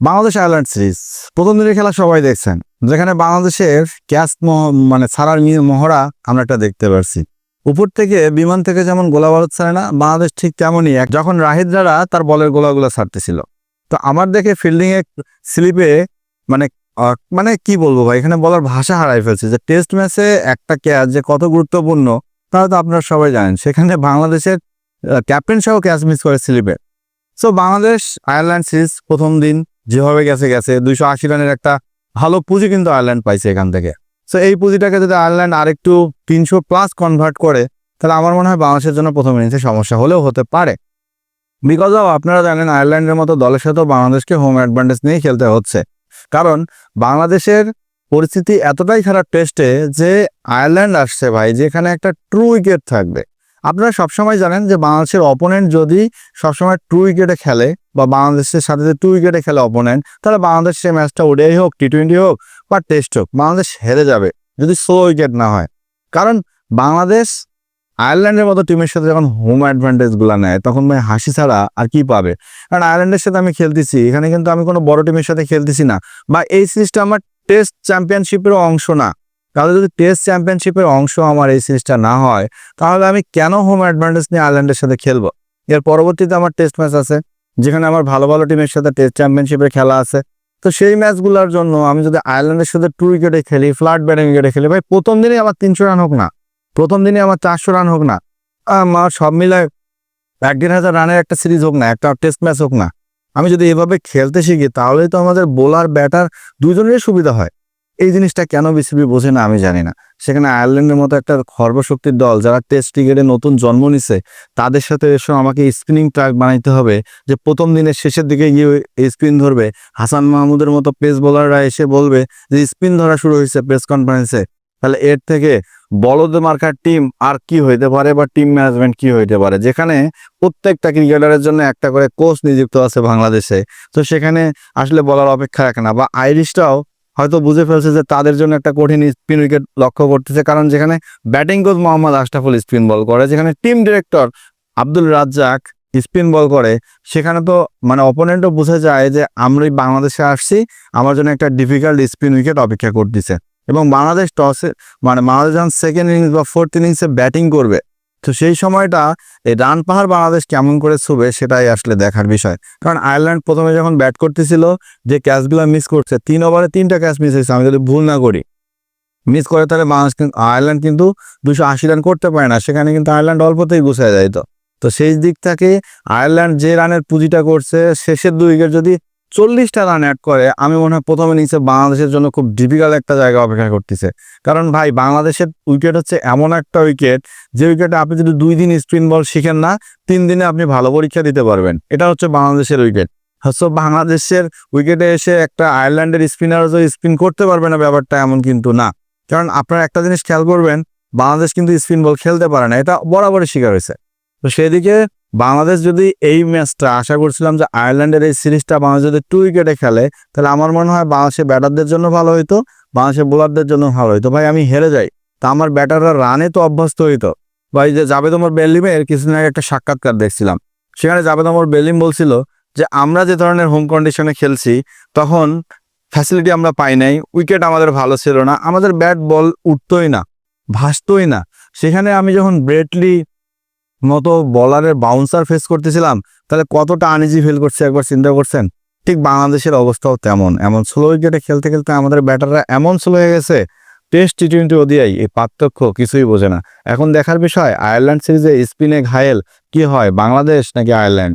Bangladesh Ireland series. প্রথম দিনের খেলা সবাই দেখছেন। যেখানে বাংলাদেশের ক্যাচ মানে ছাড়ার মহড়া আমরা একটা দেখতে পারছি। উপর থেকে বিমান থেকে যেমন গোলা বারুদ ছাড়ে না, বাংলাদেশ ঠিক তেমনই এক, যখন রাহিদরা তার বলের গোলাগুলো ছাড়তেছিল। তো আমার দেখে ফিল্ডিং এ স্লিপে মানে মানে কি বলব ভাই, এখানে বলার ভাষা হারাই ফেলছে যে টেস্ট ম্যাচে একটা ক্যাচ যে কত গুরুত্বপূর্ণ তা তো আপনারা সবাই জানেন, সেখানে বাংলাদেশের ক্যাপ্টেন সহ ক্যাচ মিস করে স্লিপে। সো বাংলাদেশ আয়ারল্যান্ড সিরিজ প্রথম দিন যেভাবে গেছে গেছে। দুইশো আশি রানের একটা ভালো পুঁজি কিন্তু আয়ারল্যান্ড পাইছে এখান থেকে। সো এই পুঁজিটাকে যদি আয়ারল্যান্ড আরেকটু তিনশো প্লাস কনভার্ট করে, তাহলে আমার মনে হয় বাংলাদেশের জন্য প্রথম ইনিংসে সমস্যা হলেও হতে পারে। বিকজ অফ আপনারা জানেন আয়ারল্যান্ডের মতো দলের সাথেও বাংলাদেশকে হোম অ্যাডভান্টেজ নিয়ে খেলতে হচ্ছে। কারণ বাংলাদেশের পরিস্থিতি এতটাই খারাপ টেস্টে যে আয়ারল্যান্ড আসছে ভাই, যেখানে একটা ট্রু উইকেট থাকবে। আপনারা সবসময় জানেন যে বাংলাদেশের অপোনেন্ট যদি সবসময় টু উইকেটে খেলে বা বাংলাদেশের সাথে টু উইকেটে খেলে অপোনেন্ট তাহলে বাংলাদেশ সেই ম্যাচটা ওডিআই হোক টি টোয়েন্টি হোক বা টেস্ট হোক, বাংলাদেশ হেরে যাবে যদি স্লো উইকেট না হয়। কারণ বাংলাদেশ আয়ারল্যান্ডের মতো টিমের সাথে যখন হোম অ্যাডভান্টেজগুলা নেয়, তখন ভাই হাসি ছাড়া আর কি পাবে? কারণ আয়ারল্যান্ডের সাথে আমি খেলতেছি, এখানে কিন্তু আমি কোনো বড় টিমের সাথে খেলতেছি না বা এই সিরিজটা আমার টেস্ট চ্যাম্পিয়নশিপেরও অংশ না। তাহলে যদি টেস্ট চ্যাম্পিয়নশিপের অংশ আমার এই সিরিজটা না হয়, তাহলে আমি কেন হোম অ্যাডভান্টেজ নিয়ে আয়ারল্যান্ডের সাথে খেলব? এর পরবর্তীতে আমার টেস্ট ম্যাচ আছে, যেখানে আমার ভালো ভালো টিমের সাথে টেস্ট চ্যাম্পিয়নশিপের খেলা আছে। তো সেই ম্যাচগুলোর জন্য আমি যদি আয়ারল্যান্ডের সাথে টু উইকেটে খেলি ফ্ল্যাট ব্যাটিং উইকেটে খেলি, ভাই প্রথম দিনে আমার তিনশো রান হোক না, প্রথম দিনে আমার চারশো রান হোক না, আমার সব মিলায় এক দেড় হাজার রানের একটা সিরিজ হোক না, একটা টেস্ট ম্যাচ হোক না, আমি যদি এভাবে খেলতে শিখি, তাহলেই তো আমাদের বোলার ব্যাটার দুজনেরই সুবিধা হয়। এই জিনিসটা কেন বিসিবি বোঝে না আমি জানি না। সেখানে আয়ারল্যান্ডের মতো একটা সর্বশক্তির দল যারা টেস্ট ক্রিকেটে নতুন জন্ম নিছে, তাদের সাথে এসে আমাকে স্পিনিং ট্রাক বানাইতে হবে যে প্রথম দিনের শেষের দিকে গিয়ে স্পিন ধরবে। হাসান মাহমুদের মতো পেস বোলাররা এসে বলবে যে স্পিন ধরা শুরু হয়েছে প্রেস কনফারেন্সে তাহলে এর থেকে বলদ মার্কার টিম আর কি হইতে পারে বা টিম ম্যানেজমেন্ট কি হইতে পারে? যেখানে প্রত্যেকটা ক্রিকেটারের জন্য একটা করে কোচ নিযুক্ত আছে বাংলাদেশে। তো সেখানে আসলে বলার অপেক্ষা রাখে না বা আইরিশটাও হয়তো বুঝে ফেলছে যে তাদের জন্য একটা কঠিন স্পিন উইকেট লক্ষ্য করতেছে, কারণ যেখানে batting coach Mohammad Ashraful spin bowl করে, যেখানে team director Abdul Razzak spin bowl করে, সেখানে তো মানে অপোনেন্টও বুঝে যায় যে আমরাই বাংলাদেশে আসছি, আমার জন্য একটা ডিফিকাল্ট স্পিন উইকেট অপেক্ষা করতেছে। এবং বাংলাদেশ টসে মানে বাংলাদেশ যখন সেকেন্ড ইনিংস বা ফোর্থ ইনিংসে ব্যাটিং করবে তো সেই সময়টা এই রান পাহাড় বাংলাদেশ কেমন করে ছুবে সেটাই আসলে দেখার বিষয়। কারণ আয়ারল্যান্ড প্রথমে যখন ব্যাট করতেছিল, যে ক্যাচগুলো মিস করছে, তিন ওভারে তিনটা ক্যাচ মিস হয়েছে, আমি যদি ভুল না করি। মিস করে তাহলে বাংলাদেশ আয়ারল্যান্ড কিন্তু দুশো আশি রান করতে পারে না, সেখানে কিন্তু আয়ারল্যান্ড অল্পতেই গুছায় যায় তো। তো সেই দিক থেকে আয়ারল্যান্ড যে রানের পুঁজিটা করছে, শেষের দুই উইকেট যদি চল্লিশটা রান অ্যাড করে, আমি মনে হয় প্রথমে নিচে বাংলাদেশের জন্য খুব ডিফিকাল্ট একটা জায়গা অপেক্ষা করতেছে। কারণ ভাই, বাংলাদেশের উইকেট হচ্ছে এমন একটা উইকেট যে উইকেটে আপনি যদি দুই দিন স্পিন বল শিখেন না, তিন দিনে আপনি ভালো পরীক্ষা দিতে পারবেন। এটা হচ্ছে বাংলাদেশের উইকেট সো বাংলাদেশের উইকেটে এসে একটা আয়ারল্যান্ডের স্পিনার যে স্পিন করতে পারবে না ব্যাপারটা এমন কিন্তু না। কারণ আপনারা একটা জিনিস খেয়াল করবেন, বাংলাদেশ কিন্তু স্পিন বল খেলতে পারে না, এটা বরাবরই শিকার হয়েছে। তো সেদিকে বাংলাদেশ যদি এই ম্যাচটা আশা করছিলাম যে আয়ারল্যান্ডের এই সিরিজটা বাংলাদেশ যদি টু উইকেটে খেলে, তাহলে আমার মনে হয় বাংলাদেশের ব্যাটারদের জন্য ভালো হইতো, বাংলাদেশের বোলারদের জন্য ভালো হইতো। ভাই, আমি হেরে যাই। তা আমার ব্যাটাররা রানে তো অভ্যস্ত হইতো। ভাই, যে জাবেদ ওমর বেলিমের কিছুদিন আগে একটা সাক্ষাৎকার দেখছিলাম। সেখানে জাবেদ ওমর বেলিম বলছিল যে, আমরা যে ধরনের হোম কন্ডিশনে খেলছি, তখন ফ্যাসিলিটি আমরা পাই নাই উইকেট আমাদের ভালো ছিল না, আমাদের ব্যাট বল উঠতোই না, ভাসতোই না। সেখানে আমি যখন ব্রেটলি মতো বলারের বাউন্সার ফেস করতেছিলাম, তাহলে কতটা আনিজি ফিল করছে একবার চিন্তা করছেন? ঠিক বাংলাদেশের অবস্থাও তেমন, এমন স্লো উইকেটে খেলতে খেলতে আমাদের ব্যাটাররা এমন স্লো হয়ে গেছে। টেস্ট টি টোয়েন্টি ওদিআই এই পার্থক্য কিছুই বোঝে না। এখন দেখার বিষয় আয়ারল্যান্ড সিরিজে স্পিনে ঘায়েল, কি হয়, বাংলাদেশ নাকি আয়ারল্যান্ড